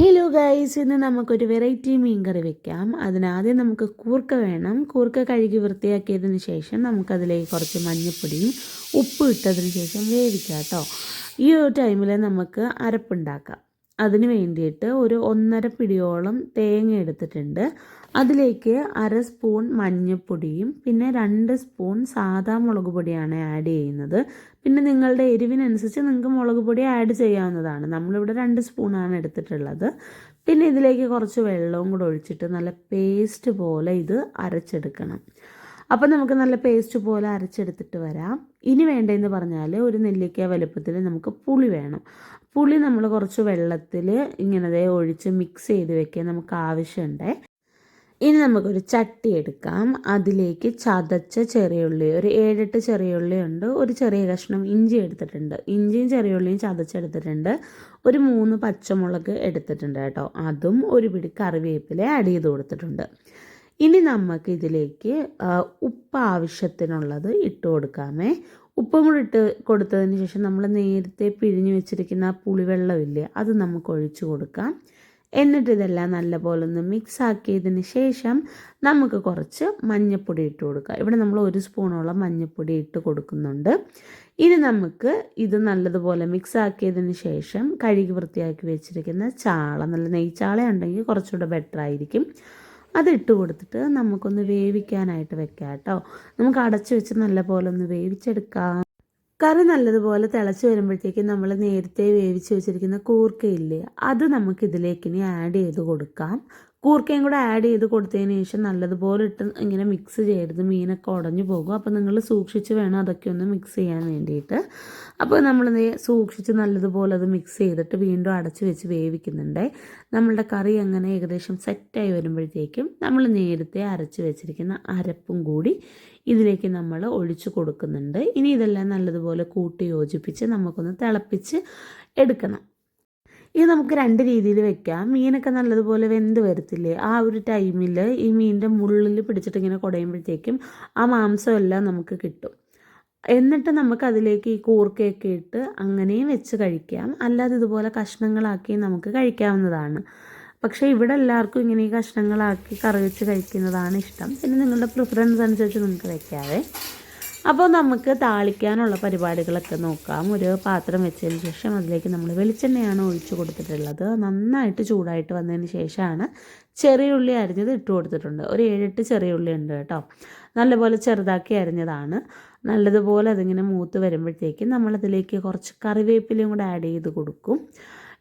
Hello guys ഇന്ന് നമുക്കൊരു variety മീൻ കറി വെക്കാം അതിനാദ്യം നമുക്ക് കൂർക്ക വേണം. കൂർക്ക കഴുകി വൃത്തിയാക്കിയതിന് ശേഷം നമുക്കതിലേക്ക് കുറച്ച് മഞ്ഞൾപ്പൊടിയും ഉപ്പ് ഇട്ടതിന് ശേഷം വേവിക്കാം കേട്ടോ. ഈ ഒരു ടൈമിൽ നമുക്ക് അരപ്പുണ്ടാക്കാം അതിന് വേണ്ടിയിട്ട് ഒരു ഒന്നര പിടിയോളം തേങ്ങ എടുത്തിട്ടുണ്ട്. അതിലേക്ക് അര സ്പൂൺ മഞ്ഞൾപ്പൊടിയും പിന്നെ രണ്ട് സ്പൂൺ സാധാ മുളക് പൊടിയാണ് ആഡ് ചെയ്യുന്നത്. പിന്നെ നിങ്ങളുടെ എരിവിനനുസരിച്ച് നിങ്ങൾക്ക് മുളക് പൊടി ആഡ് ചെയ്യാവുന്നതാണ്. നമ്മളിവിടെ രണ്ട് സ്പൂണാണ് എടുത്തിട്ടുള്ളത്. പിന്നെ ഇതിലേക്ക് കുറച്ച് വെള്ളവും കൂടെ ഒഴിച്ചിട്ട് നല്ല പേസ്റ്റ് പോലെ ഇത് അരച്ചെടുക്കണം. അപ്പോൾ നമുക്ക് നല്ല പേസ്റ്റ് പോലെ അരച്ചെടുത്തിട്ട് വരാം. ഇനി വേണ്ടതെന്ന് പറഞ്ഞാൽ ഒരു നെല്ലിക്ക വലുപ്പത്തിൽ നമുക്ക് പുളി വേണം. പുളി നമ്മൾ കുറച്ച് വെള്ളത്തിൽ ഇങ്ങനെ ഒഴിച്ച് മിക്സ് ചെയ്ത് വെക്കാൻ നമുക്ക് ആവശ്യമുണ്ടേ ഇനി നമുക്കൊരു ചട്ടി എടുക്കാം. അതിലേക്ക് ചതച്ച ചെറിയുള്ളി ഒരു ഏഴെട്ട് ചെറിയുള്ളി ഉണ്ട് ഒരു ചെറിയ കഷ്ണം ഇഞ്ചി എടുത്തിട്ടുണ്ട്. ഇഞ്ചിയും ചെറിയുള്ളിയും ചതച്ചെടുത്തിട്ടുണ്ട്. ഒരു മൂന്ന് പച്ചമുളക് എടുത്തിട്ടുണ്ട് കേട്ടോ. അതും ഒരു പിടി കറിവേപ്പില ആഡ് ചെയ്ത് കൊടുത്തിട്ടുണ്ട്. ഇനി നമുക്ക് ഇതിലേക്ക് ഉപ്പ് ആവശ്യത്തിനുള്ളത് ഇട്ട് കൊടുക്കാമേ. ഉപ്പും കൂടി ഇട്ട് കൊടുത്തതിന് ശേഷം നമ്മൾ നേരത്തെ പിഴിഞ്ഞു വെച്ചിരിക്കുന്ന പുളിവെള്ളമില്ലേ അത് നമുക്ക് ഒഴിച്ചു കൊടുക്കാം. എന്നിട്ട് ഇതെല്ലാം നല്ലപോലെ ഒന്ന് മിക്സ് ആക്കിയതിന് ശേഷം നമുക്ക് കുറച്ച് മഞ്ഞൾപ്പൊടി ഇട്ട് കൊടുക്കാം. ഇവിടെ നമ്മൾ ഒരു സ്പൂണോളം മഞ്ഞൾപ്പൊടി ഇട്ട് കൊടുക്കുന്നുണ്ട്. ഇനി നമുക്ക് ഇത് നല്ലതുപോലെ മിക്സ് ആക്കിയതിന് ശേഷം കഴുകി വൃത്തിയാക്കി വെച്ചിരിക്കുന്ന ചാള നല്ല നെയ്ച്ചാള ഉണ്ടെങ്കിൽ കുറച്ചുകൂടെ ബെറ്റർ ആയിരിക്കും. അതിട്ട് കൊടുത്തിട്ട് നമുക്കൊന്ന് വേവിക്കാനായിട്ട് വെക്കാം കേട്ടോ. നമുക്ക് അടച്ചു വെച്ച് നല്ലപോലെ ഒന്ന് വേവിച്ചെടുക്കാം. കറി നല്ലതുപോലെ തിളച്ച് വരുമ്പോഴത്തേക്കും നമ്മൾ നേരത്തെ വേവിച്ച് വെച്ചിരിക്കുന്ന കൂർക്കയില്ലേ അത് നമുക്ക് ഇതിലേക്ക് ഇനി ആഡ് ചെയ്ത് കൊടുക്കാം. കൂർക്കയും കൂടെ ആഡ് ചെയ്ത് കൊടുത്തതിന് ശേഷം നല്ലതുപോലെ ഇട്ട് ഇങ്ങനെ മിക്സ് ചെയ്യരുത്. മീനൊക്കെ ഉടഞ്ഞു പോകും. അപ്പോൾ നിങ്ങൾ സൂക്ഷിച്ച് വേണം അതൊക്കെ ഒന്ന് മിക്സ് ചെയ്യാൻ വേണ്ടിയിട്ട്. അപ്പോൾ നമ്മൾ സൂക്ഷിച്ച് നല്ലതുപോലെ അത് മിക്സ് ചെയ്തിട്ട് വീണ്ടും അടച്ച് വെച്ച് വേവിക്കുന്നുണ്ട്. നമ്മളുടെ കറി അങ്ങനെ ഏകദേശം സെറ്റായി വരുമ്പോഴത്തേക്കും നമ്മൾ നേരത്തെ അരച്ച് വെച്ചിരിക്കുന്ന അരപ്പും കൂടി ഇതിലേക്ക് നമ്മൾ ഒഴിച്ചു കൊടുക്കുന്നുണ്ട്. ഇനി ഇതെല്ലാം നല്ലതുപോലെ കൂട്ടി യോജിപ്പിച്ച് നമുക്കൊന്ന് തിളപ്പിച്ച് എടുക്കണം. ഇത് നമുക്ക് രണ്ട് രീതിയിൽ വെക്കാം. മീനൊക്കെ നല്ലതുപോലെ വെന്ത് വരത്തില്ലേ? ആ ഒരു ടൈമിൽ ഈ മീനിന്റെ മുള്ളിൽ പിടിച്ചിട്ട് ഇങ്ങനെ കുടയുമ്പോഴത്തേക്കും ആ മാംസമെല്ലാം നമുക്ക് കിട്ടും. എന്നിട്ട് നമുക്ക് അതിലേക്ക് ഈ കൂർക്കയൊക്കെ ഇട്ട് അങ്ങനെയും വെച്ച് കഴിക്കാം. അല്ലാതെ ഇതുപോലെ കഷ്ണങ്ങളാക്കി നമുക്ക് കഴിക്കാവുന്നതാണ്. പക്ഷേ ഇവിടെ എല്ലാവർക്കും ഇങ്ങനെ ഈ കഷ്ണങ്ങളാക്കി കറി വെച്ച് കഴിക്കുന്നതാണ് ഇഷ്ടം. പിന്നെ നിങ്ങളുടെ പ്രിഫറൻസ് അനുസരിച്ച് നിങ്ങൾക്ക് വെക്കാവേ. അപ്പോൾ നമുക്ക് താളിക്കാനുള്ള പരിപാടികളൊക്കെ നോക്കാം. ഒരു പാത്രം വെച്ചതിന് ശേഷം അതിലേക്ക് നമ്മൾ വെളിച്ചെണ്ണയാണ് ഒഴിച്ചു കൊടുത്തിട്ടുള്ളത്. നന്നായിട്ട് ചൂടായിട്ട് വന്നതിന് ശേഷമാണ് ചെറിയ ഉള്ളി അരിഞ്ഞത് ഇട്ട് കൊടുത്തിട്ടുണ്ട്. ഒരു ഏഴെട്ട് ചെറിയ ഉള്ളി ഉണ്ട് കേട്ടോ. നല്ലപോലെ ചെറുതാക്കി അരിഞ്ഞതാണ്. നല്ലതുപോലെ അതിങ്ങനെ മൂത്ത് വരുമ്പോഴത്തേക്കും നമ്മളതിലേക്ക് കുറച്ച് കറിവേപ്പിലയും കൂടെ ആഡ് ചെയ്ത് കൊടുക്കും.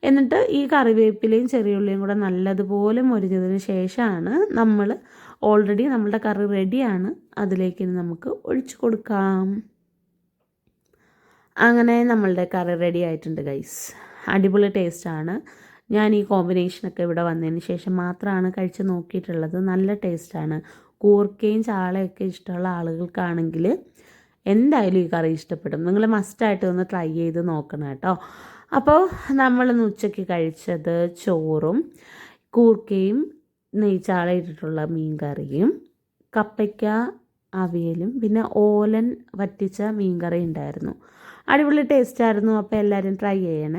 എന്നിട്ട് ഈ കറിവേപ്പിലയും ചെറിയുള്ളിയും കൂടെ നല്ലതുപോലെ മുരിഞ്ഞതിന് ശേഷമാണ് നമ്മൾ ഓൾറെഡി നമ്മളുടെ കറി റെഡിയാണ് അതിലേക്ക് നമുക്ക് ഒഴിച്ചു കൊടുക്കാം. അങ്ങനെ നമ്മളുടെ കറി റെഡി ആയിട്ടുണ്ട് ഗൈസ് അടിപൊളി ടേസ്റ്റാണ് ഞാൻ ഈ കോമ്പിനേഷനൊക്കെ ഇവിടെ വന്നതിന് ശേഷം മാത്രമാണ് കഴിച്ച് നോക്കിയിട്ടുള്ളത്. നല്ല ടേസ്റ്റാണ് കൂർക്കയും ചാളയൊക്കെ ഇഷ്ടമുള്ള ആളുകൾക്കാണെങ്കിൽ എന്തായാലും ഈ കറി ഇഷ്ടപ്പെടും. നിങ്ങൾ മസ്റ്റായിട്ട് ഒന്ന് ട്രൈ ചെയ്ത് നോക്കണം കേട്ടോ. അപ്പോൾ നമ്മളിന്ന് ഉച്ചയ്ക്ക് കഴിച്ചത് ചോറും കൂർക്കയും നെയ്ച്ചാള ഇട്ടിട്ടുള്ള മീൻ കറിയും കപ്പയ്ക്ക അവിയലും പിന്നെ ഓലൻ വറ്റിച്ച മീൻ കറി ഉണ്ടായിരുന്നു. അടിപൊളി ടേസ്റ്റ് ആയിരുന്നു. അപ്പോൾ എല്ലാവരും ട്രൈ ചെയ്യണേ.